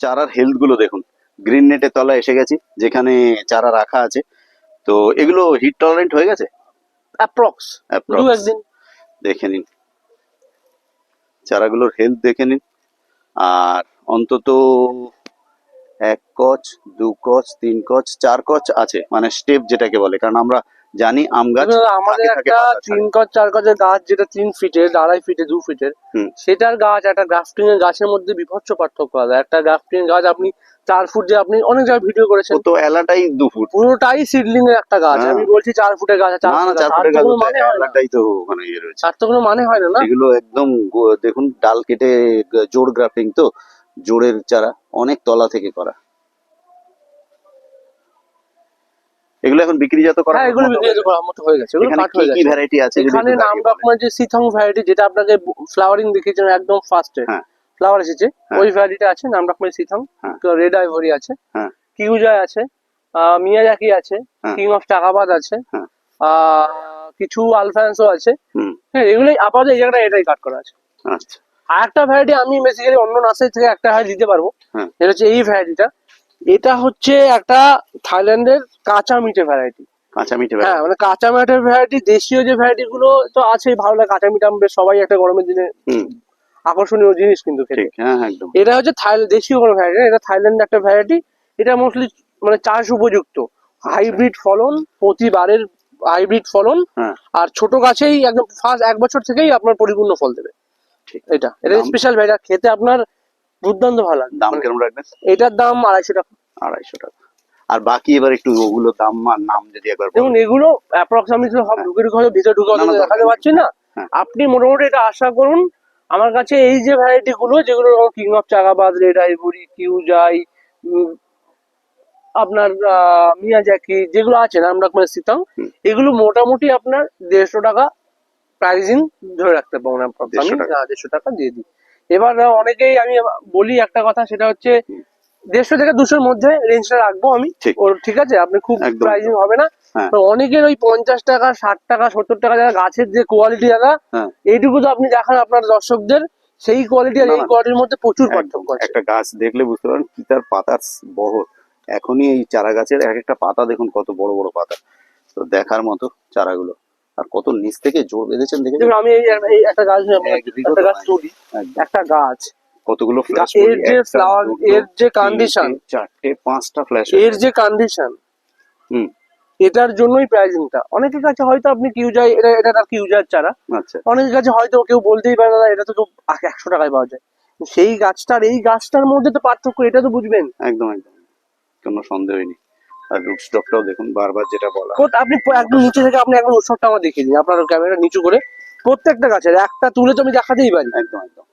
চারার হেলথগুলো দেখুন। গ্রিন নেটের তলায় এসে গেছি যেখানে চারা রাখা আছে। তো এগুলো হিট টলারেন্ট হয়ে গেছে? অ্যাপ্রক্স একদিন। দেখে নিন। চারাগুলোর হেলথ দেখে নিন। আর অন্তত এক কচ দু কচ তিন কচ চার কচ আছে। মানে স্টেপ যেটাকে বলে। কারণ আমরা জানি আম গাছ আমাদের একটা তিন কচ চার কচের গাছ যেটা তিন ফিটের আড়াই ফিটে দু ফিটের। সেটার গাছ একটা গ্রাফটিং এর গাছের মধ্যে বিভৎস পার্থক্য আছে। একটা গ্রাফটিং গাছ আপনি চার ফুট যে আপনি অনেক জায়গায় ভিডিও করেছেন। তো এলাটাই দু ফুট পুরোটাই সিডলিং এর একটা গাছ। হ্যাঁ। আমি বলছি চার ফুটের গাছ চার ফুটের চার গাছ। মানে হয় এলাটাই তো ওখানে ইয়ে রয়েছে। তার তো কোনো মানে হয় না না? এগুলো একদম দেখুন ডাল কেটে জোর গ্রাফটিং তো জোরের চারা অনেক তলা থেকে করা। এগুলো এখন বিক্রিজাত করা হ্যাঁ এগুলো বিক্রি করার মতো হয়ে গেছে। এগুলো কাট হয়ে কি গেছে। ভ্যারাইটি আছে এখানে নাম রকমের যে সিথং ভ্যারাইটি যেটা আপনাকে ফ্লাওয়ারিং দেখিয়েছেন একদম ফার্স্টে হ্যাঁ। ফ্লাওয়ার এসেছে। হ্যাঁ। ওই ভ্যারাইটিটা আছে নাম রকমের সিথং। রেড আইভরি আছে। কিউজয় আছে। মিয়াজাকি আছে। কিং অফ টাকাবাদ আছে। কিছু আলফান্সো আছে। হ্যাঁ এগুলোই আপাতত এই জায়গাটা এটাই কাট করা আছে। আচ্ছা। আর একটা ভ্যারাইটি আমি বেসিক্যালি অন্য নার্সারি থেকে একটা ভ্যারাইটি দিতে পারব। এটা হচ্ছে এই ভ্যারাইটিটা এটা হচ্ছে একটা থাইল্যান্ডের কাঁচা মিঠে ভ্যারাইটি কাঁচা মিঠে হ্যাঁ মানে কাঁচা মিঠের ভ্যারাইটি দেশীয় যে ভ্যারাইটি গুলো তো আছেই ভালো লাগে। কাঁচা মিঠা বেশ সবাই একটা গরমের দিনে। আকর্ষণীয় জিনিস কিন্তু খেতে। হ্যাঁ হ্যাঁ, এটা হচ্ছে দেশীয় কোনো ভ্যারাইটি এটা থাইল্যান্ডের একটা ভ্যারাইটি এটা মোস্টলি মানে চাষ উপযুক্ত। হাইব্রিড ফলন প্রতিবারের হাইব্রিড ফলন। হ্যাঁ। আর ছোট গাছেই একদম ফার্স্ট এক বছর থেকেই আপনার পরিপূর্ণ ফল দেবে। ঠিক। এটা এটা স্পেশাল ভ্যারাইটি খেতে আপনার দুর্দান্ত ভালো দাম মানে কেমন রাখবেন এটার দাম আড়াইশো টাকা আড়াইশো টাকা আর বাকি এবার একটু ওগুলো দাম আর নাম যদি একবার দেখুন এগুলো অ্যাপ্রক্সিমেটলি সব হ্যাঁ। ঢুকে ঢুকে হয়তো ভিতরে ঢুকে দেখাতে পারছি না হ্যাঁ। আপনি মোটামুটি এটা আশা করুন আমার কাছে এই যে ভ্যারাইটি গুলো যেগুলো কিং অফ চাগাবাদ রেড আইভরি কিউজাই উম, আপনার মিয়াজাকি যেগুলো আছে নাম রকমের সিতং। এগুলো মোটামুটি আপনার দেড়শো টাকা প্রাইজিং ধরে রাখতে পারবেন approx। 150 টাকা। দেড়শো টাকা দিয়ে দিই এবার অনেকেই আমি বলি একটা কথা সেটা হচ্ছে দেড়শো থেকে দুশোর মধ্যে রেঞ্জটা রাখব আমি। ঠিক। ওর ঠিক আছে? আপনি খুব। প্রাইসিং হবে না। হ্যাঁ। অনেকের ওই পঞ্চাশ টাকা ষাট টাকা সত্তর টাকা যারা গাছের যে কোয়ালিটি দাদা হ্যাঁ। এইটুকু তো আপনি দেখান আপনার দর্শকদের সেই কোয়ালিটি আর এই কোয়ালিটির মধ্যে প্রচুর পার্থক্য আছে। একটা গাছ দেখলে বুঝতে পারেন কি তার পাতার বহর। এখনই এই চারা গাছের এক একটা পাতা দেখুন কত বড় বড় পাতা। তো দেখার মতো চারাগুলো। আর কত নিচ থেকে জোর বেঁধেছেন দেখে আমি এই একটা গাছ একদিকে একটা গাছ। তুলি। একটা গাছ। কতগুলো ফ্ল্যাশ এর যে ফ্লাওয়ার এর যে কন্ডিশন চারটে পাঁচটা ফ্ল্যাশ এর যে কন্ডিশন হুম। এটার জন্যই প্রাইসিংটা অনেকের কাছে হয়তো আপনি কিউজাই এটা এটা তার কিউজার চারা আচ্ছা। অনেকের কাছে হয়তো কেউ বলতেই পারে না এটা তো কেউ একশো টাকায় পাওয়া যায়। সেই গাছটার এই গাছটার মধ্যে তো পার্থক্য এটা তো বুঝবেন। একদম একদম। কোনো সন্দেহই নেই। আর রুট স্টকটাও দেখুন বারবার যেটা বলা কোট আপনি একদম নিচে থেকে আপনি একদম উৎসবটা আমার দেখিয়ে দিন। আপনার ক্যামেরা নিচু করে প্রত্যেকটা গাছের একটা তুলে তো আমি দেখাতেই পারি একদম একদম।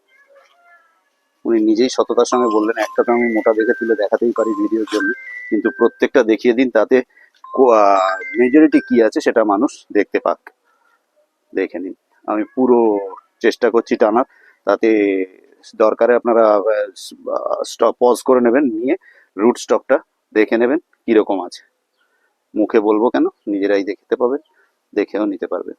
উনি নিজেই সততার সঙ্গে বললেন একটা তো আমি মোটা দেখে তুলে দেখাতেই পারি ভিডিওর জন্য কিন্তু প্রত্যেকটা দেখিয়ে দিন তাতে মেজরিটি কি আছে সেটা মানুষ দেখতে পাক। দেখে নিন। আমি পুরো চেষ্টা করছি টানার তাতে দরকারে আপনারা স্টপ পজ করে নেবেন নিয়ে রুট স্টকটা দেখে নেবেন কীরকম আছে। মুখে বলব কেন? নিজেরাই দেখতে পাবেন দেখেও নিতে পারবেন।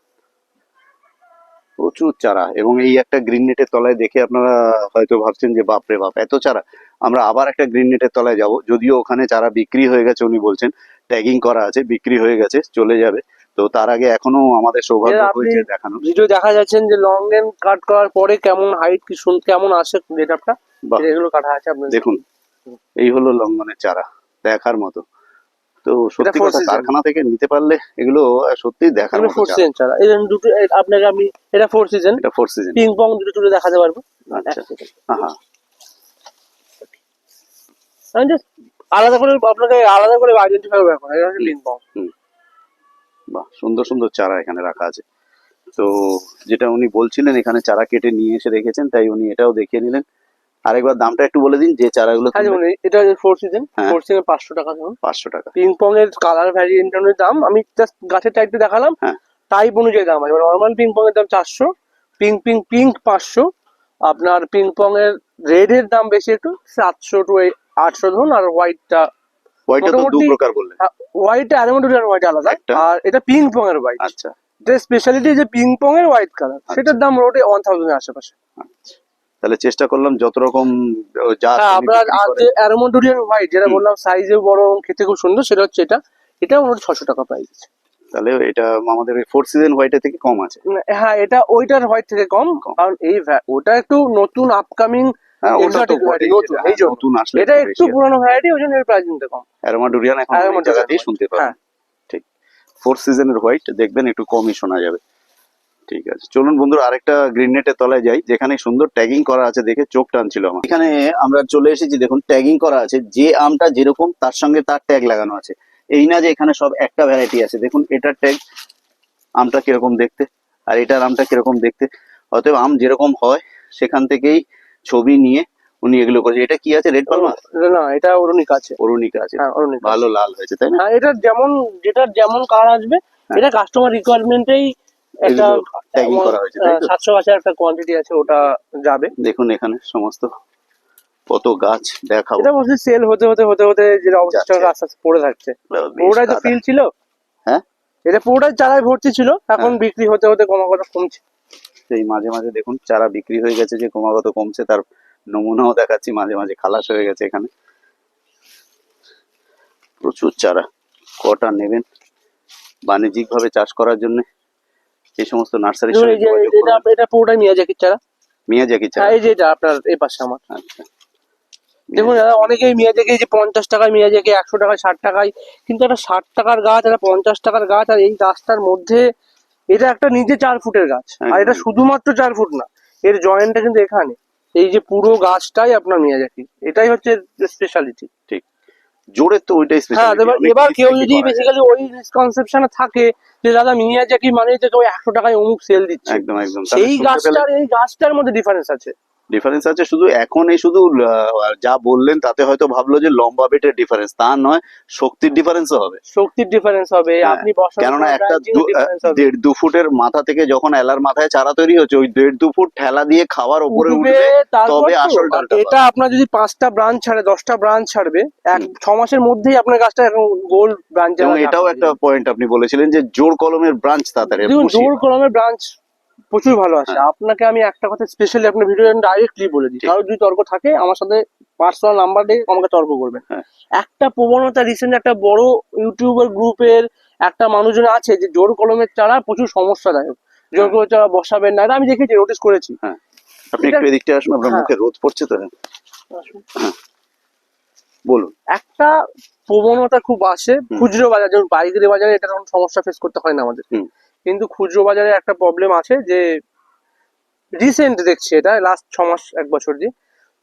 প্রচুর চারা এবং এই একটা গ্রিন নেটের তলায় দেখে আপনারা হয়তো ভাবছেন যে বাপরে বাপ এত চারা। আমরা আবার একটা গ্রিন নেটের তলায় যাব যদিও ওখানে চারা বিক্রি হয়ে গেছে উনি বলছেন ট্যাগিং করা আছে বিক্রি হয়ে গেছে চলে যাবে। তো তার আগে এখনও আমাদের সৌভাগ্য হয়েছে দেখানো ভিডিও দেখা যাচ্ছেন যে লং লেন কাট করার পরে কেমন হাইট কি শুন কেমন আসে বাহ। এগুলো কাটা আছে দেখুন এই হলো লঙ্ঘনের চারা। দেখার মতো। তো সত্যি কথা কারখানা থেকে নিতে পারলে এগুলো সত্যি দেখার মতো ফোর সিজন ছাড়া। এই দুটো আপনাকে আমি এটা ফোর সিজন এটা ফোর সিজন পিং পং দুটো তুলে দেখাতে পারব? আচ্ছা। হ্যাঁ আমি জাস্ট আলাদা করে আপনাকে আলাদা করে আইডেন্টিফাই করব। এখন এটা পিং পং বাহ সুন্দর সুন্দর চারা এখানে রাখা আছে। তো যেটা উনি বলছিলেন এখানে চারা কেটে নিয়ে এসে রেখেছেন তাই উনি এটাও দেখিয়ে নিলেন। আরেকবার দামটা একটু বলে দিন যে চারাগুলো হ্যাঁ যেমন এটা ফোর সিজন হ্যাঁ। ফোর সিজন পাঁচশো টাকা ধরুন পাঁচশো টাকা। পিং পং এর কালার ভ্যারিয়েন্ট অনুযায়ী দাম আমি জাস্ট গাছের টাইপটা দেখালাম হ্যাঁ। টাইপ অনুযায়ী দাম আছে। নর্মাল পিং পং এর দাম চারশো পিং পিং পিঙ্ক পাঁচশো। আপনার পিং পং এর রেড এর দাম বেশি একটু সাতশো টু আটশো ধরুন আর হোয়াইটটা ওইটা তো দু মোটামুটি- প্রকার বললেন। হোয়াইট অ্যালমন্ড আর হোয়াইট আলাদা। আর এটা পিং পং এর হোয়াইট আচ্ছা স্পেশালিটি যে পিং পং এর হোয়াইট কালার সেটার দাম মোটামুটি ওয়ান থাউজেন্ড আশেপাশে। আচ্ছা। তাহলে চেষ্টা করলাম যত রকম যা হ্যাঁ যে হোয়াইট যেটা বললাম সাইজে বড় এবং খেতে খুব সুন্দর সেটা হচ্ছে এটা। এটা ছশো টাকা প্রাইস তাহলে এটা আমাদের ফোর সিজন হোয়াইটের থেকে কম আছে। হ্যাঁ এটা ওইটার হোয়াইট থেকে কম। কারণ এই ওটা একটু নতুন আপকামিং হ্যাঁ নতুন। আসলে এটা একটু পুরনো ভ্যারাইটি ওই জন্য এর প্রাইসিংটা কম। অ্যারোমাডুরিয়ান এখন জায়গাতেই শুনতে পাবেন। হ্যাঁ। ঠিক। ফোর সিজনের হোয়াইট দেখবেন একটু কমই শোনা যাবে। ঠিক আছে। চলুন বন্ধুরা আরেকটা গ্রিন নেটের তলায় যাই যেখানে সুন্দর ট্যাগিং করা আছে দেখে চোখ টানছিল আমার। এখানে আমরা চলে এসেছি দেখুন ট্যাগিং করা আছে যে আমটা যেরকম তার সঙ্গে তার ট্যাগ লাগানো আছে। এই না যে এখানে সব একটা ভ্যারাইটি আছে দেখুন এটার ট্যাগ আমটা কীরকম দেখতে আর এটার আমটা কীরকম দেখতে। অতএব আম যেরকম হয় সেখান থেকেই ছবি নিয়ে উনি এগুলো করেছে। এটা কি আছে রেড পালমা না এটা অরুণিক আছে। অরুণিকা আছে। হ্যাঁ ভালো লাল হয়েছে তাই না? হ্যাঁ এটা যেমন যেটা যেমন কার আসবে এটা কাস্টমার রিকোয়ারমেন্টেই একটা tagging করা হয়েছে, তাই তো? সাতশো গাছের একটা কোয়ান্টিটি আছে ওটা যাবে। দেখুন এখানে সমস্ত কত গাছ দেখাবো। এটা বলছি সেল হতে হতে হতে হতে অবশিষ্ট যাচ্ছে। আস্তে আস্তে পড়ে থাকছে। পুরোটাই তো। ফিল ছিল? হ্যাঁ? এটা পুরোটাই চারায় ভর্তি ছিল এখন হ্যাঁ। বিক্রি হতে হতে ক্রমাগত কমছে। সেই মাঝে মাঝে দেখুন চারা বিক্রি হয়ে গেছে যে ক্রমাগত কমছে তার নমুনাও দেখাচ্ছি মাঝে মাঝে খালাস হয়ে গেছে এখানে। প্রচুর চারা কটা নেবেন? বাণিজ্যিক ভাবে চাষ করার জন্য। এই সমস্ত নার্সারির সঙ্গে যোগাযোগ এটা পুরোটাই মিয়াজাকির চারা মিয়াজাকি চারা হ্যাঁ এই যে এটা আপনার এই পাশে আমার। আচ্ছা। দেখুন দাদা অনেকেই মিয়াজাকি যে পঞ্চাশ টাকায় মিয়াজাকি একশো টাকায় ষাট টাকায় কিন্তু একটা ষাট টাকার গাছ একটা পঞ্চাশ টাকার গাছ আর এই গাছটার মধ্যে এটা একটা নিজে চার ফুটের গাছ। আর এটা শুধুমাত্র চার ফুট না এর জয়েন্টটা কিন্তু এখানে। এই যে পুরো গাছটাই আপনার মিয়াজাকি এটাই হচ্ছে স্পেশালিটি ঠিক। জোরে তো ওইটাই হ্যাঁ এবার কেউ যদি। বেসিক্যালি ওই মিসকনসেপশনে থাকে যে দাদা মিয়াজাকি মানে যে কেউ একশো টাকায় অমুক সেল দিচ্ছে। একদম একদম। সেই গাছটার এই গাছটার মধ্যে ডিফারেন্স আছে। ডিফারেন্স আছে। শুধু এখন এই শুধু যা বললেন তাতে হয়তো ভাবলো যে লম্বা বেটের ডিফারেন্স তা নয় শক্তির ডিফারেন্সও হবে। শক্তির ডিফারেন্স হবে হ্যাঁ, আপনি কেননা একটা। দেড় দু ফুটের মাথা থেকে যখন এলার মাথায় চারা তৈরি হচ্ছে ওই দেড় দু ফুট ঠেলা দিয়ে খাওয়ার উপরে উঠবে, তবে আসল এটা আপনার যদি পাঁচটা ব্রাঞ্চ ছাড়ে দশটা ব্রাঞ্চ ছাড়বে এক ছ মাসের মধ্যেই আপনার গাছটা এখন গোল ব্রাঞ্চ এটাও একটা পয়েন্ট আপনি বলেছিলেন যে জোর কলমের ব্রাঞ্চ তাড়াতাড়ি জোর কলমের ব্রাঞ্চ প্রচুর ভালো আছে হ্যাঁ। আপনাকে আমি একটা কথা স্পেশালি আপনার ভিডিও ডাইরেক্টলি বলে দিই। কারও যদি তর্ক থাকে আমার সাথে পার্সোনাল নাম্বার দিয়ে আমাকে তর্ক করবেন। হ্যাঁ। একটা প্রবণতা রিসেন্ট একটা বড় ইউটিউবার গ্রুপের একটা মানুষজন আছে যে জোর কলমের চারা প্রচুর সমস্যাদায়ক। জোর হ্যাঁ। কলমের চারা বসাবেন না। আমি দেখেছি নোটিস করেছি। আপনি একটু এদিকটা আসুন আপনার। মুখে রোদ পড়ছে তো। বলুন। একটা প্রবণতা খুব আসে। খুচরো বাজার যেমন পাইকারি বাজারে এটা কোনো সমস্যা ফেস করতে হয় না আমাদের। কিন্তু খুচরো বাজারে একটা প্রবলেম আছে যে রিসেন্ট দেখছি এটা লাস্ট ছ মাস এক বছর দিয়ে।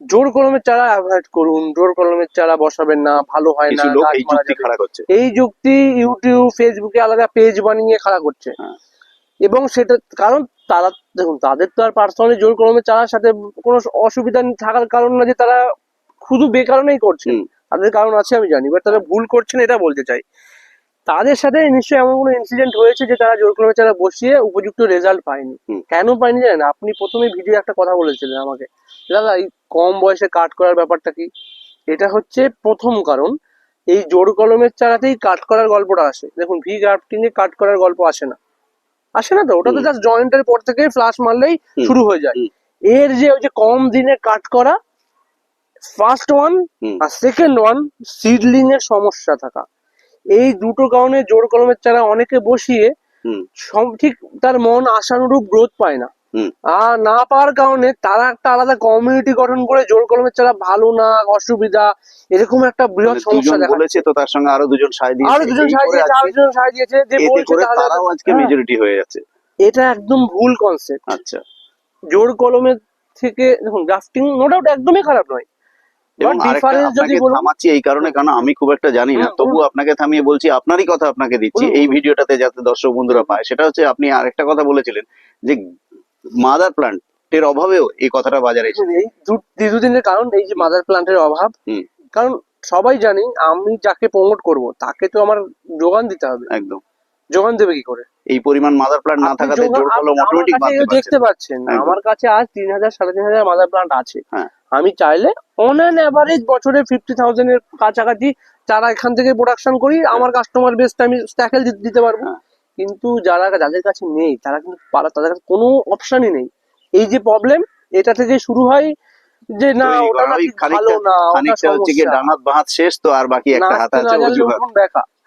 জোর কলমের চারা অ্যাভয়েড করুন জোর কলমের চারা বসাবেন না ভালো হয় না এই যুক্তি ইউটিউব ফেসবুকে আলাদা পেজ বানিয়ে খারাপ করছে। হ্যাঁ। এবং সেটা কারণ তারা দেখুন তাদের তো আর পার্সোনালি জোর কলমের চারার সাথে কোনো অসুবিধা থাকার কারণ না যে তারা শুধু বেকারণেই করছে। হুম। তাদের কারণ আছে আমি জানি বাট তারা ভুল করছেন এটা বলতে চাই। তাদের সাথে নিশ্চয়ই এমন কোনো ইনসিডেন্ট হয়েছে যে তারা জোর কলমের চারা বসিয়ে উপযুক্ত রেজাল্ট পায়নি। কেন পায়নি জানেন? আপনি প্রথমে ভিডিও একটা কথা বলেছিলেন আমাকে। দাদা এই কম বয়সে কাট করার ব্যাপারটা কি? এটা হচ্ছে প্রথম কারণ। এই জোর কলমের চারাতেই কাট করার গল্পটা আসে। দেখুন ভি গ্রাফটিং এ কাট করার গল্প আসে না। আসে না তো? ওটা তো। জাস্ট জয়েন্টের পর থেকে ফ্লাশ মারলেই শুরু হয়ে যায়। এর যে ওই যে কম দিনে কাট করা ফার্স্ট ওয়ান আর সেকেন্ড ওয়ান সিডলিং এর সমস্যা থাকা। এই দুটো কারণে জোর কলমের চারা অনেকে বসিয়ে ঠিক তার মন আশানুরূপ গ্রোথ পায় না। আর না পাওয়ার কারণে তারা একটা আলাদা কমিউনিটি গঠন করে জোর কলমের চারা ভালো না অসুবিধা এরকম একটা বৃহৎ মানে সমস্যা দেখা বলেছে তো তার সঙ্গে আরও দুজন দিয়েছে আরও দুজন সাহায্য দিয়েছে আরও দুজন সাহায্য দিয়েছে যে বলছে তারাও আজকে হ্যাঁ। মেজরিটি হয়ে যাচ্ছে। এটা একদম ভুল কনসেপ্ট আচ্ছা। জোর কলমের থেকে দেখুন গ্রাফটিং নো ডাউট একদমই খারাপ নয়। এবং থামাচ্ছি এই কারণে কারণ আমি খুব একটা জানি না। তবু আপনাকে থামিয়ে বলছি আপনারই কথা আপনাকে দিচ্ছি এই ভিডিওটাতে যাতে দর্শক বন্ধুরা পায়। সেটা হচ্ছে আপনি আরেকটা কথা বলেছিলেন যে মাদার প্লান্টের অভাবেও এই কথাটা বাজারে এই দু- দীর্ঘদিনের কারণ এই যে মাদার প্লান্টের অভাব। কারণ সবাই জানি আমি যাকে প্রমোট করব তাকে তো আমার যোগান দিতে হবে। একদম। যোগান দেবে কি করে? এই পরিমাণ মাদার প্লান্ট না থাকাতে জোর কলম অটোমেটিক দেখতে পাচ্ছেন। আমার কাছে আজ তিন হাজার সাড়ে তিন হাজার মাদার প্লান্ট আছে। হ্যাঁ। আমি চাইলে অন অ্যান অ্যাভারেজ বছরে ফিফটি থাউজেন্ড এর কাছাকাছি যারা এখান থেকে প্রোডাকশন করি আমার কাস্টমার বেসটা আমি স্ট্যাকেল দিতে পারব। কিন্তু যারা যাদের কাছে নেই তারা কিন্তু তাদের কাছে কোনো অপশনই নেই। এই যে প্রবলেম এটা থেকে শুরু হয় যে না তৈরি ওটা নাকি ভালো না খানিকটা হচ্ছে কি ডানাত বাহাত শেষ তো আর বাকি একটা হাত আছে অজুহাত।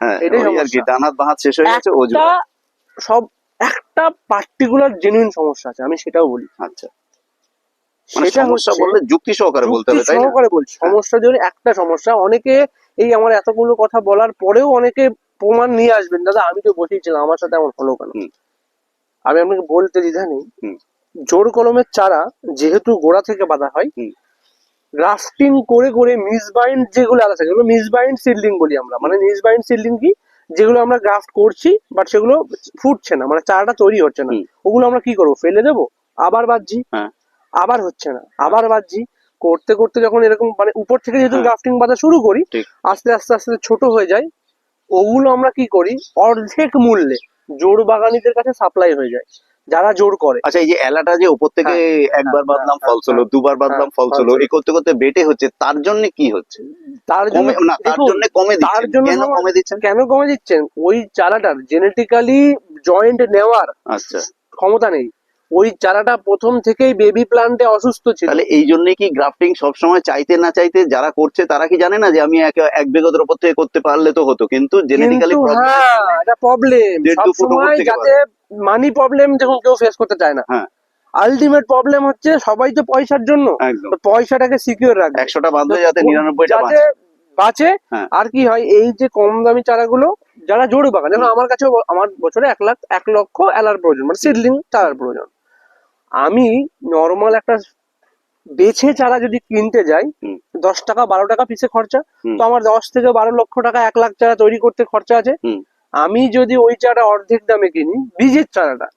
হ্যাঁ এটাই আর কি। ডানাত বাহাত শেষ হয়ে গেছে অজুহাত। সব একটা পার্টিকুলার জেনুইন সমস্যা আছে আমি সেটাও বলি। আচ্ছা। মানে সমস্যা বললে যুক্তি সহকারে বলতে হবে তাই সহকারে বলছি। সমস্যা যদি একটা সমস্যা অনেকে এই আমার এতগুলো কথা বলার পরেও অনেকে প্রমাণ নিয়ে আসবেন দাদা আমি তো বসেছিলাম আমার সাথে এমন হলো কেন? আমি আপনাকে বলতে দ্বিধা নেই। জোর কলমের চারা যেহেতু গোড়া থেকে বাঁধা হয়। গ্রাফটিং করে করে মিসবাইন্ড যেগুলো আলাদা থাকে মিসবাইন্ড সিডলিং বলি আমরা মানে মিসবাইন্ড সিডলিং কি? যেগুলো আমরা গ্রাফট করছি বাট সেগুলো ফুটছে না মানে চারাটা তৈরি হচ্ছে না। ওগুলো আমরা কি করব ফেলে দেবো আবার বাঁধছি? হ্যাঁ। আবার হচ্ছে না। আবার বাঁধছি করতে করতে যখন এরকম মানে উপর থেকে যেহেতু হ্যাঁ। গ্রাফটিং বাঁধা শুরু করি আস্তে আস্তে আস্তে ছোট হয়ে যায় ওগুলো আমরা কি করি অর্ধেক মূল্যে জোর বাগানিদের কাছে সাপ্লাই হয়ে যায় যারা জোর করে। আচ্ছা এই যে এলাটা যে উপর থেকে একবার হ্যাঁ, বাঁধলাম হ্যাঁ, ফলস হলো হ্যাঁ, দুবার বাঁধলাম হ্যাঁ, ফলস ফলস হলো। এই করতে করতে বেটে হচ্ছে তার জন্য কি হচ্ছে? তার জন্য কমে না তার জন্য কমে তার জন্য কেন কমে দিচ্ছেন? কেন কমে দিচ্ছেন? ওই চারাটার জেনেটিক্যালি জয়েন্ট নেওয়ার আচ্ছা। ক্ষমতা নেই। ওই চারাটা প্রথম থেকেই বেবি প্লান্টে অসুস্থ ছিল। তাহলে এই জন্যই কি গ্রাফটিং সবসময় চাইতে না চাইতে যারা করছে তারা কি জানে না যে আমি এক এক বিঘতের উপর থেকে করতে পারলে তো হতো? কিন্তু জেনেটিক্যালি প্রবলেম সবসময় যাতে মানি প্রবলেম যখন কেউ ফেস করতে চায় না। হ্যাঁ। আলটিমেট প্রবলেম হচ্ছে সবাই তো পয়সার জন্য। পয়সাটাকে সিকিউর রাখবে। একশোটা বাঁধলে যাতে নিরানব্বইটা যাতে বাঁচে। বাঁচে হ্যাঁ। আর কি হয় এই যে কম দামি চারাগুলো যারা জোড় বাগান যেমন আমার কাছে আমার বছরে এক লাখ এক লক্ষ এলার প্রয়োজন মানে সিডলিং চারার প্রয়োজন। আমি নর্মাল একটা বেছে চারা যদি কিনতে যাই দশ টাকা বারো টাকা পিছে খরচা। তো আমার দশ থেকে বারো লক্ষ টাকা এক লাখ চারা তৈরি করতে খরচা আছে। আমি যদি ওই চারা অর্ধেক দামে কিনি বীজের চারাটা।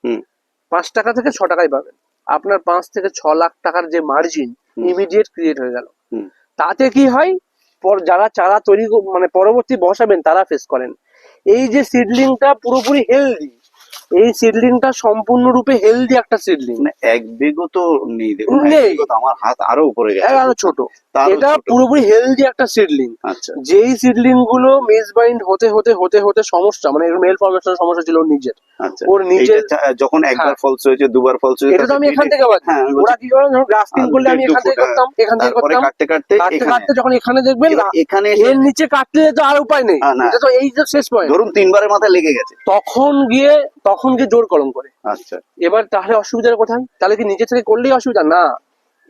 পাঁচ টাকা থেকে ছ টাকায় পাবেন। আপনার পাঁচ থেকে ছ লাখ টাকার যে মার্জিন ইমিডিয়েট ক্রিয়েট হয়ে গেল। তাতে কি হয়? পর যারা চারা তৈরি মানে পরবর্তী বসাবেন তারা ফেস করেন। এই যে সিডলিংটা পুরোপুরি হেলদি এই সিডলিংটা সম্পূর্ণরূপে হেলদি একটা সিডলিং মানে এক বিঘো তো নেই দেখুন নেই। আমার হাত আরও উপরে গেছে। আরও ছোট। এটা পুরোপুরি হেলদি একটা সিডলিং আচ্ছা। যেই সিডলিংগুলো মিসবাইন্ড হতে হতে হতে হতে সমস্যা মানে মেল ফর্মেশন সমস্যা ছিল নিজের। আচ্ছা। ওর নিজের যখন একবার হ্যাঁ। ফলস হয়েছে দুবার ফলস হয়েছে এটা তো আমি এখান থেকে বাঁধি। হ্যাঁ ওরা কি করে ধরো গ্রাফটিং করলে আমি এখান থেকে করতাম এখান থেকে করতাম। কাটতে কাটতে কাটতে কাটতে যখন এখানে দেখবেন এখানে এর নিচে কাটলে তো আর উপায় নেই। হ্যাঁ, এটা তো এই যে শেষ পয়েন্ট ধরুন তিনবারের মাথায় লেগে গেছে। তখন গিয়ে তখন গিয়ে জোর কলম করে। আচ্ছা। এবার তাহলে অসুবিধার কোথায় তাহলে কি নিজে থেকে করলেই অসুবিধা? না।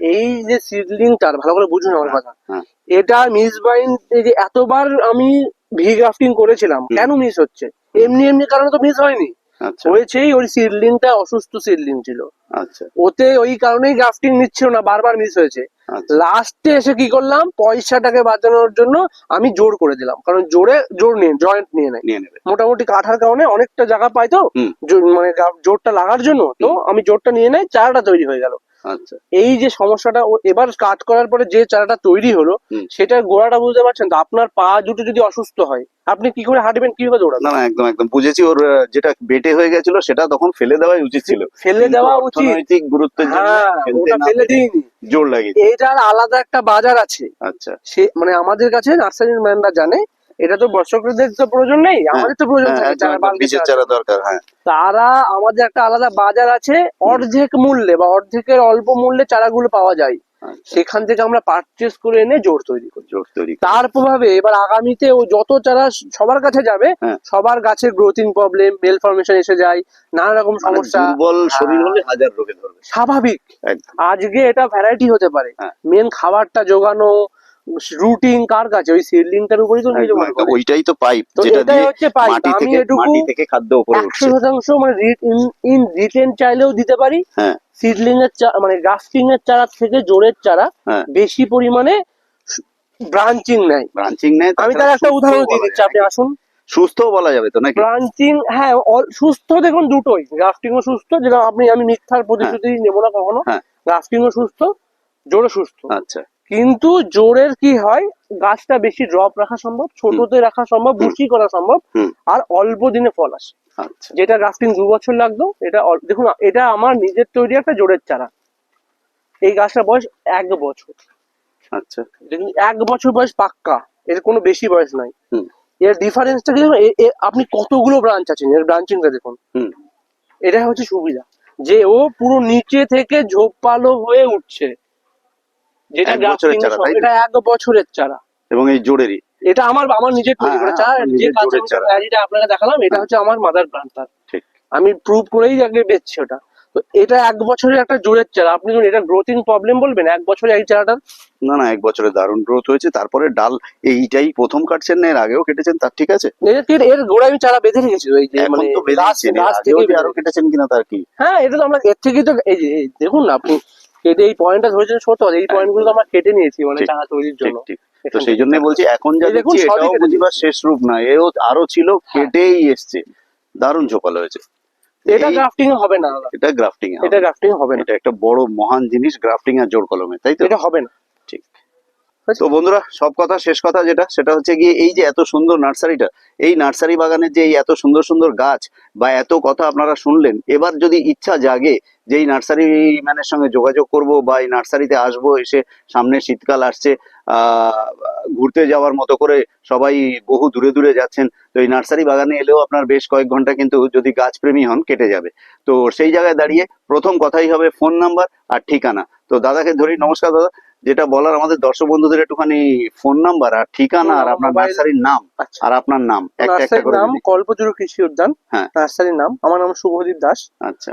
এই যে সিডলিংটার ভালো করে বুঝুন আমার কথা। হ্যাঁ। এটা মিসবাইন্ড এই যে এতবার আমি ভি গ্রাফটিং করেছিলাম কেন মিস হচ্ছে? এমনি এমনি কারণে তো মিস হয়নি। আচ্ছা। হয়েছেই ওই সিডলিংটা অসুস্থ সিডলিং ছিল। আচ্ছা। ওতে ওই কারণেই গ্রাফটিং নিচ্ছিল না বারবার মিস হয়েছে। লাস্টে এসে কি করলাম? পয়সাটাকে বাঁচানোর জন্য আমি জোর করে দিলাম। কারণ জোরে জোর নিয়ে জয়েন্ট নিয়ে নেয়। নিয়ে নেবে। মোটামুটি কাঠার কারণে অনেকটা জায়গা পাই তো। মানে গা- জোরটা লাগার জন্য তো আমি জোরটা নিয়ে নেয় চারাটা তৈরি হয়ে গেল। আচ্ছা। এই যে সমস্যাটা এবার কাট করার পরে যে চারাটা তৈরি হলো। সেটার গোড়াটা বুঝতে পারছেন তো আপনার পা দুটো যদি অসুস্থ হয় আপনি কি করে হাঁটবেন কীভাবে দৌড়াবেন? না না একদম একদম। বুঝেছি ওর যেটা বেটে হয়ে গেছিল সেটা তখন ফেলে দেওয়াই উচিত ছিল। ফেলে দেওয়া উচিত। অর্থনৈতিক গুরুত্বের জন্য হ্যাঁ ফেলে দিইনি। জোর লাগিয়ে এটার আলাদা একটা বাজার আছে। আচ্ছা। সে মানে আমাদের কাছে নার্সারির ম্যানরা জানে এটা তো দর্শকদের তো প্রয়োজন নেই আমাদের তো প্রয়োজন হ্যাঁ, থাকে চারা বীজের চারা। চারা দরকার হ্যাঁ। তারা আমাদের একটা আলাদা বাজার আছে অর্ধেক মূল্যে বা অর্ধেকের অল্প মূল্যে চারাগুলো পাওয়া যায়। আচ্ছা, সেখান থেকে আমরা পারচেস করে এনে জোর তৈরি করি। জোর তৈরি তার প্রভাবে এবার আগামীতে ও যত চারা সবার কাছে যাবে হ্যাঁ। সবার গাছের গ্রোথিং প্রবলেম মেল ফর্মেশন এসে যায় নানা রকম মানে সমস্যা। দুর্বল শরীর হ্যাঁ। হলে হাজার রোগে ধরবে। স্বাভাবিক। আজকে এটা ভ্যারাইটি হতে পারে। হ্যাঁ। মেন খাবারটা জোগানো রুটিং কার কাছে? ওই সিডলিংটার উপরই তো নির্ভর করে ওইটাই তো পাইপ যেটা দিয়ে মাটি থেকে মাটি থেকে খাদ্য উপরে উঠছে। শতাংশ মানে ইন রিটেন চাইলেও দিতে পারি। হ্যাঁ। সিডলিং এর মানে গ্রাফটিং এর চারা থেকে জোরের চারা হ্যাঁ। বেশি পরিমাণে ব্রাঞ্চিং নেয়। ব্রাঞ্চিং নেই আমি তার একটা উদাহরণ দিয়ে দিচ্ছি আপনি আসুন। সুস্থও বলা যাবে তো নাকি? ব্রাঞ্চিং হ্যাঁ সুস্থ দেখুন দুটোই। গ্রাফটিংও সুস্থ যেটা আপনি আমি মিথ্যার প্রতিশ্রুতি নেব না কখনো। হ্যাঁ। গ্রাফটিংও সুস্থ জোরে সুস্থ। আচ্ছা। কিন্তু জোরের কি হয়? গাছটা বেশি ড্রপ রাখা সম্ভব ছোটতে রাখা সম্ভব বুশি করা সম্ভব আর অল্প দিনে ফল আসে। আচ্ছা। যেটা গ্রাফটিং দু বছর লাগতো এটা দেখুন এটা আমার নিজের তৈরি একটা জোরের চারা। এই গাছটার বয়স এক বছর। আচ্ছা। দেখুন এক বছর বয়স পাক্কা এর কোনো বেশি বয়স নাই। হুম। এর ডিফারেন্সটা কি আপনি কতগুলো ব্রাঞ্চ আছেন এর ব্রাঞ্চিংটা দেখুন। হুম। এটা হচ্ছে সুবিধা যে ও পুরো নিচে থেকে ঝোপালো হয়ে উঠছে। যেটা বছরের চারা? এটা এক বছরের চারা। এবং এই জোরেরই এটা আমার আমার নিজের তৈরি করা চারা যে চারা। আপনাকে দেখালাম এটা হচ্ছে আমার মাদার প্লান্ট তার। ঠিক। আমি প্রুভ করেই আগে বেচছি ওটা। তো এটা এক বছরের একটা জোরের চারা। আপনি যখন এটা গ্রোথিং প্রবলেম বলবেন এক বছরে এই চারাটার? না না এক বছরে দারুণ গ্রোথ হয়েছে। তারপরে ডাল এইটাই প্রথম কাটছেন না এর আগেও কেটেছেন? তার ঠিক আছে। এর এর- গোড়ায় আমি চারা বেঁধে রেখেছি ওই যে মানে আরও কেটেছেন কিনা তার কি? হ্যাঁ এটা তো আমরা এর থেকেই তো এই যে এই দেখুন না আপনি কেটে এই পয়েন্টটা ধরেছেন সত্য এই পয়েন্টগুলো তো আমরা কেটে নিয়েছি মানে চারা তৈরির জন্য। তো সেই জন্য বলছি এখন যা দেখছি এটাও বুঝিবার শেষ রূপ না এও আরও ছিল হ্যাঁ। কেটেই এসছে। দারুণ ঝোপাল হয়েছে। এটা গ্রাফটিং হবে না এটা গ্রাফটিং এটা গ্রাফটিং হবে না। এটা একটা বড় মহান জিনিস গ্রাফটিং আর জোর কলমে তাই তো? এটা হবে না। তো বন্ধুরা, সব কথা, শেষ কথা যেটা, সেটা হচ্ছে গিয়ে এই যে এত সুন্দর নার্সারিটা, এই নার্সারি বাগানের যে এত সুন্দর সুন্দর গাছ বা এত কথা আপনারা শুনলেন, এবার যদি ইচ্ছা জাগে যে এই নার্সারি ম্যানের সঙ্গে যোগাযোগ করব বা এই নার্সারিতে আসব, এসে সামনে শীতকাল আসছে ঘুরতে যাওয়ার মতো করে সবাই বহু দূরে দূরে যাচ্ছেন, তো এই নার্সারি বাগানে এলেও আপনার বেশ কয়েক ঘণ্টা কিন্তু যদি গাছপ্রেমী হন, কেটে যাবে। তো সেই জায়গায় দাঁড়িয়ে প্রথম কথাই হবে ফোন নাম্বার আর ঠিকানা। তো দাদাকে ধরি, নমস্কার দাদা। যেটা বলার আমাদের দর্শক বন্ধুদের একটুখানি ফোন নাম্বার আর ঠিকানা আর আপনার নার্সারির নাম আচ্ছা। আর আপনার নাম একটা একটা করে নাম যদি- কৃষি উদ্যান হ্যাঁ। নার্সারির নাম আমার নাম শুভদীপ দাস। আচ্ছা।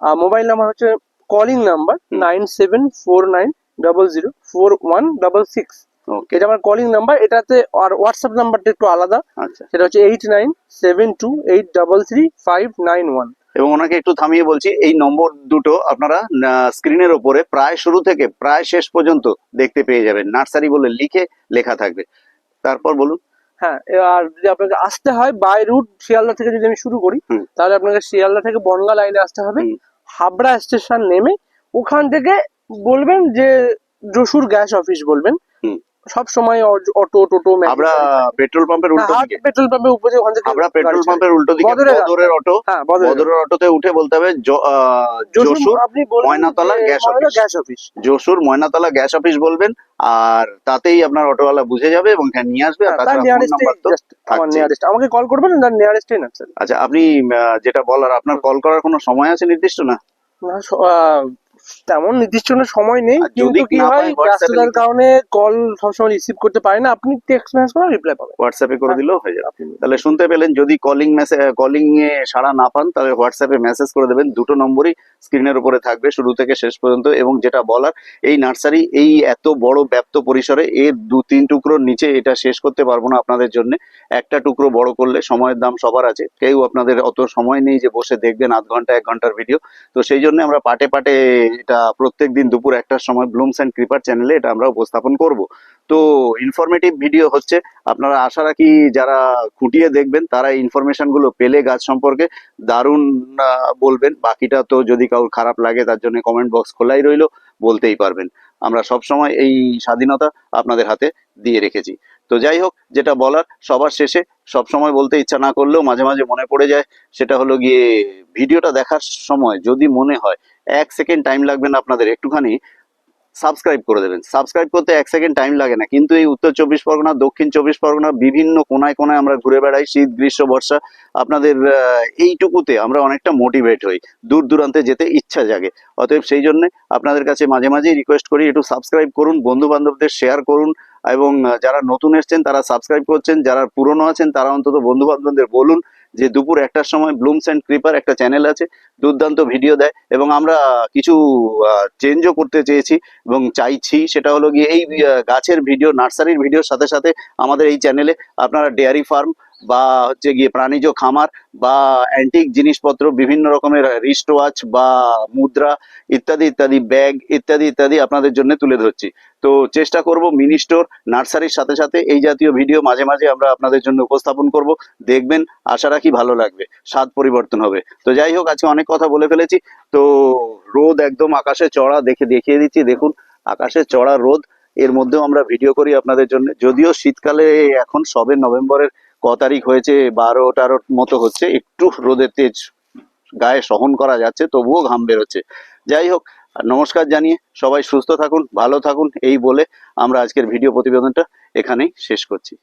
আর মোবাইল নাম্বার হচ্ছে calling number nine seven four nine double zero four one double six okay এটা আমার কলিং নাম্বার এটাতে আর হোয়াটসঅ্যাপ নাম্বারটা একটু আলাদা। আচ্ছা। সেটা হচ্ছে eight nine seven two eight double three five nine one এবং ওনাকে একটু থামিয়ে বলছি এই নম্বর দুটো আপনারা স্ক্রিনের ওপরে প্রায় শুরু থেকে প্রায় শেষ পর্যন্ত দেখতে পেয়ে যাবেন। নার্সারি বলে লিখে লেখা থাকবে। তারপর বলুন। হ্যাঁ আর যদি আপনাকে আসতে হয় বাই রুট শিয়ালদা থেকে যদি আমি শুরু করি তাহলে আপনাকে শিয়ালদা থেকে বনগা লাইনে আসতে হবে। হাবড়া স্টেশন নেমে ওখান থেকে বলবেন যে যশুর গ্যাস অফিস বলবেন। সব সময় অটো টোটো আমরা পেট্রোল পাম্পের উল্টো দিকে। পেট্রোল পাম্পের উপরে ওখান থেকে আমরা পেট্রোল পাম্পের উল্টো দিকে বদরের অটো। হ্যাঁ বদরের বদরের অটোতে উঠে বলতে হবে Jashore Moynatola gas office. Gas office. Jashore Moynatola gas office বলবেন আর তাতেই আপনার অটোওয়ালা বুঝে যাবে এবং এখানে নিয়ে আসবে আর হ্যাঁ, নিয়ারেস্ট আমাকে কল করবেন তার নিয়ারেস্টই নার্সারি আচ্ছা আপনি যেটা বলার আপনার কল করার কোনো সময় আছে নির্দিষ্ট না? না তেমন নির্দিষ্ট কোনো সময় নেই কিন্তু কি হয় ব্যস্ততার কারণে কল সবসময় রিসিভ করতে পারে না আপনি টেক্সট মেসেজ করে রিপ্লাই পাবেন। হোয়াটসঅ্যাপে করে হ্যাঁ। দিলেও হয়ে যাবে। আপনি তাহলে শুনতে পেলেন যদি কলিং মেসেজ কলিং এ সাড়া না পান তাহলে হোয়াটসঅ্যাপে মেসেজ করে দেবেন। দুটো নম্বরই স্ক্রিনের উপরে থাকবে শুরু থেকে শেষ পর্যন্ত। এবং যেটা বলার এই নার্সারি এই এত বড় ব্যাপ্ত পরিসরে এর দু তিন টুকরোর নিচে এটা শেষ করতে পারব না আপনাদের জন্য। একটা টুকরো বড় করলে সময়ের দাম সবার আছে। কেউ আপনাদের অত সময় নেই যে বসে দেখবেন আধ ঘণ্টা এক ঘণ্টার ভিডিও তো সেই জন্য আমরা পাটে পাটে এটা প্রত্যেক দিন দুপুর একটার সময় ব্লুমস অ্যান্ড ক্রিপার চ্যানেলে এটা আমরা উপস্থাপন করব। তো ইনফরমেটিভ ভিডিও হচ্ছে, আপনারা আশা রাখি যারা খুঁটিয়ে দেখবেন, তারা ইনফরমেশনগুলো পেলে গাছ সম্পর্কে দারুণ বলবেন। বাকিটা তো যদি কারোর খারাপ লাগে, তার জন্য কমেন্ট বক্স খোলাই রইল, বলতেই পারবেন। আমরা সব সময় এই স্বাধীনতা আপনাদের হাতে দিয়ে রেখেছি। তো যাই হোক, যেটা বলার, সবার শেষে সব সময় বলতে ইচ্ছা না করলেও মাঝে মাঝে মনে পড়ে যায়। সেটা হলো গিয়ে ভিডিওটা দেখার সময় যদি মনে হয় এক সেকেন্ড টাইম লাগবে না আপনাদের, একটুখানি সাবস্ক্রাইব করে দেবেন। সাবস্ক্রাইব করতে এক সেকেন্ড টাইম লাগে না, কিন্তু এই উত্তর চব্বিশ পরগনা, দক্ষিণ চব্বিশ পরগনা, বিভিন্ন কোনায় কোনায় আমরা ঘুরে বেড়াই, শীত, গ্রীষ্ম, বর্ষা, আপনাদের এইটুকুতে আমরা অনেকটা মোটিভেট হই, দূর দূরান্তে যেতে ইচ্ছা জাগে। অতএব সেই জন্য আপনাদের কাছে মাঝে মাঝেই রিকোয়েস্ট করি, একটু সাবস্ক্রাইব করুন বন্ধু বান্ধবদের শেয়ার করুন, এবং যারা নতুন এসছেন তারা সাবস্ক্রাইব করছেন, যারা পুরনো আছেন তারা অন্তত বন্ধু বান্ধবদের বলুন যে দুপুর একটার সময় ব্লুমস অ্যান্ড ক্রিপার একটা চ্যানেল আছে, দুর্দান্ত ভিডিও দেয় এবং আমরা কিছু চেঞ্জও করতে চেয়েছি এবং চাইছি সেটা হলো গিয়ে এই গাছের ভিডিও নার্সারির ভিডিওর সাথে সাথে আমাদের এই চ্যানেলে আপনারা ডেয়ারি ফার্ম বা হচ্ছে গিয়ে প্রাণীজ খামার বা অ্যান্টিক জিনিসপত্র, বিভিন্ন রকমের রিস্ট ওয়াচ বা মুদ্রা ইত্যাদি ইত্যাদি ব্যাগ ইত্যাদি ইত্যাদি আপনাদের জন্য তুলে ধরছি। তো চেষ্টা করব মিনি স্টোর নার্সারির সাথে সাথে এই জাতীয় ভিডিও মাঝে মাঝে আমরা আপনাদের জন্য উপস্থাপন করব। দেখবেন, আশা রাখি ভালো লাগবে, স্বাদ পরিবর্তন হবে। তো যাই হোক, আজকে অনেক কথা বলে ফেলেছি। তো রোদ একদম আকাশে চড়া, দেখে দেখিয়ে দিচ্ছি, দেখুন, আকাশে চড়া রোদ। এর মধ্যেও আমরা ভিডিও করি আপনাদের জন্য। যদিও শীতকালে এখন সবে নভেম্বরের ক তারিখ হয়েছে বারো তেরোর মতো হচ্ছে, একটু রোদের তেজ গায়ে সহন করা যাচ্ছে, তবুও ঘাম বেরোচ্ছে। যাই হোক নমস্কার জানিয়ে সবাই সুস্থ থাকুন, ভালো থাকুন, এই বলে আমরা আজকের ভিডিও প্রতিবেদনটা এখানেই শেষ করছি।